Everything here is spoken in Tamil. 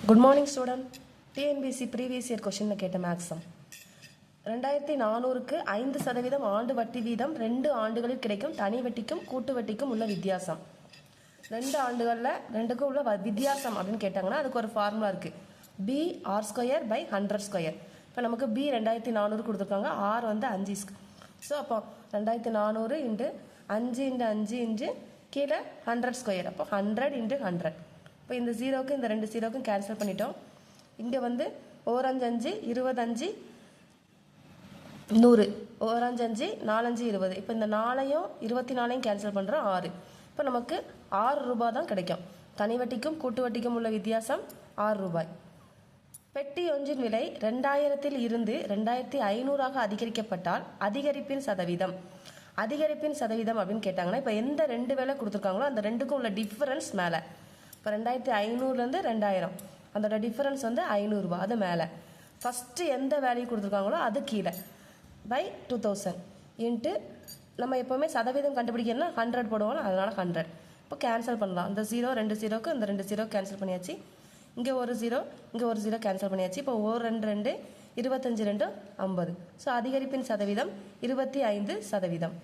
Good morning student TNPSC previous year கொஷினில் கேட்ட மேக்ஸம் ரெண்டாயிரத்தி நானூறுக்கு ஐந்து சதவீதம் ஆண்டு வட்டி வீதம் ரெண்டு ஆண்டுகளில் கிடைக்கும் தனி வட்டிக்கும் கூட்டு வட்டிக்கும் உள்ள வித்தியாசம். ரெண்டு ஆண்டுகளில் ரெண்டுக்கும் உள்ள வ- வித்தியாசம் அப்படின்னு கேட்டாங்கன்னா அதுக்கு ஒரு ஃபார்முலா இருக்குது P R square by hundred square இப்போ நமக்கு பி ரெண்டாயிரத்தி நானூறு கொடுத்துருக்காங்க ஆர் வந்து அஞ்சு ஸோ அப்போ ரெண்டாயிரத்தி நானூறு இன்ட்டு அஞ்சு இன்ட்டு அஞ்சு இன்ட்டு கீழே ஹண்ட்ரட் ஸ்கொயர் அப்போ ஹண்ட்ரட் இன்ட்டு ஹண்ட்ரட் இப்போ இந்த ஜீரோக்கு இந்த ரெண்டு ஜீரோக்கும் கேன்சல் பண்ணிட்டோம். இங்கே வந்து ஓரஞ்சு அஞ்சு இருபத்தஞ்சு நூறு. ஓரஞ்சு அஞ்சு நாலஞ்சு இருபது. இப்போ இந்த நாளையும் இருபத்தி நாலையும் கேன்சல் பண்ணுறோம் ஆறு. இப்போ நமக்கு ஆறு ரூபாய் தான் கிடைக்கும். தனி வட்டிக்கும் கூட்டு வட்டிக்கும் உள்ள வித்தியாசம் ஆறு ரூபாய். பெட்டி ஒன்றின் விலை ரெண்டாயிரத்தில் இருந்து ரெண்டாயிரத்தி ஐநூறாக அதிகரிக்கப்பட்டால் அதிகரிப்பின் சதவீதம். அதிகரிப்பின் சதவீதம் அப்படின்னு கேட்டாங்கன்னா இப்போ எந்த ரெண்டு வேலை கொடுத்துருக்காங்களோ அந்த ரெண்டுக்கும் உள்ள டிஃப்ரென்ஸ் மேலே. இப்போ ரெண்டாயிரத்தி ஐநூறுலேருந்து ரெண்டாயிரம். அதோட டிஃப்ரென்ஸ் வந்து ஐநூறுரூபா அது மேலே. ஃபஸ்ட்டு எந்த வேல்யூ கொடுத்துருக்காங்களோ அது கீழே. பை டூ தௌசண்ட் இன்ட்டு நம்ம எப்போவுமே சதவீதம் கண்டுபிடிக்கணும்னா ஹண்ட்ரட் போடுவோம் அதனால் ஹண்ட்ரட் இப்போ கேன்சல் பண்ணலாம். இந்த ஜீரோ ரெண்டு ஜீரோக்கு இந்த ரெண்டு ஜீரோ கேன்சல் பண்ணியாச்சு. இங்கே ஒரு ஜீரோ இங்கே ஒரு ஜீரோ கேன்சல் பண்ணியாச்சு. இப்போ ஒரு ரெண்டு ரெண்டு இருபத்தஞ்சு ரெண்டு ஐம்பது. ஸோ அதிகரிப்பின் சதவீதம் இருபத்தி ஐந்து சதவீதம்.